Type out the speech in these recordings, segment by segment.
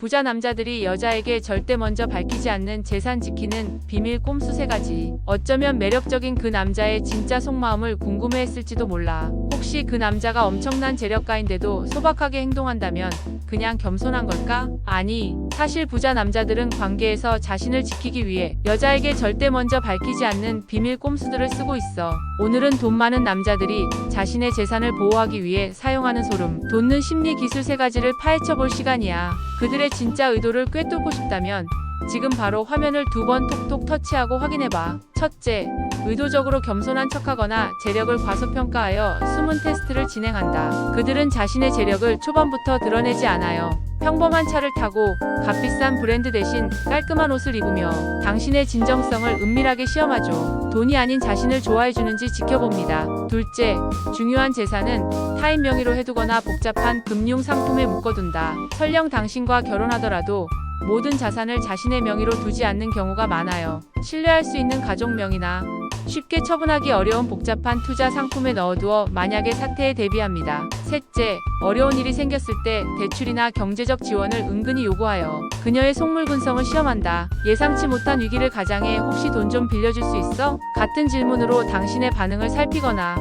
부자 남자들이 여자에게 절대 먼저 밝히지 않는 재산 지키는 비밀 꼼수 세 가지. 어쩌면 매력적인 그 남자의 진짜 속마음을 궁금해했을지도 몰라. 혹시 그 남자가 엄청난 재력가인데도 소박하게 행동한다면 그냥 겸손한 걸까? 아니, 사실 부자 남자들은 관계에서 자신을 지키기 위해 여자에게 절대 먼저 밝히지 않는 비밀 꼼수들을 쓰고 있어. 오늘은 돈 많은 남자들이 자신의 재산을 보호하기 위해 사용하는 소름 돋는 심리 기술 세 가지를 파헤쳐 볼 시간이야. 그들의 진짜 의도를 꿰뚫고 싶다면 지금 바로 화면을 두 번 톡톡 터치하고 확인해봐. 첫째, 의도적으로 겸손한 척하거나 재력을 과소평가하여 숨은 테스트를 진행한다. 그들은 자신의 재력을 초반부터 드러내지 않아요. 평범한 차를 타고 값비싼 브랜드 대신 깔끔한 옷을 입으며 당신의 진정성을 은밀하게 시험하죠. 돈이 아닌 자신을 좋아해주는지 지켜봅니다. 둘째, 중요한 재산은 타인 명의로 해두거나 복잡한 금융 상품에 묶어둔다. 설령 당신과 결혼하더라도 모든 자산을 자신의 명의로 두지 않는 경우가 많아요. 신뢰할 수 있는 가족 명의나 쉽게 처분하기 어려운 복잡한 투자 상품에 넣어두어 만약의 사태에 대비합니다. 셋째, 어려운 일이 생겼을 때 대출이나 경제적 지원을 은근히 요구하여 그녀의 속물근성을 시험한다. 예상치 못한 위기를 가장해 혹시 돈 좀 빌려줄 수 있어? 같은 질문으로 당신의 반응을 살피거나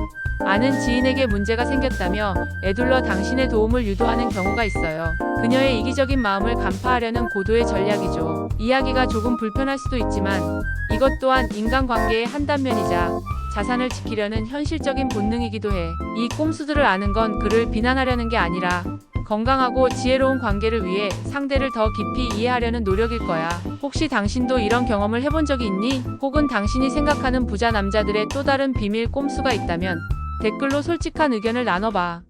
아는 지인에게 문제가 생겼다며 애둘러 당신의 도움을 유도하는 경우가 있어요. 그녀의 이기적인 마음을 간파하려는 고도의 전략이죠. 이야기가 조금 불편할 수도 있지만 이것 또한 인간관계의 한 단면이자 자산을 지키려는 현실적인 본능이기도 해. 이 꼼수들을 아는 건 그를 비난하려는 게 아니라 건강하고 지혜로운 관계를 위해 상대를 더 깊이 이해하려는 노력일 거야. 혹시 당신도 이런 경험을 해본 적이 있니? 혹은 당신이 생각하는 부자 남자들의 또 다른 비밀 꼼수가 있다면 댓글로 솔직한 의견을 나눠봐.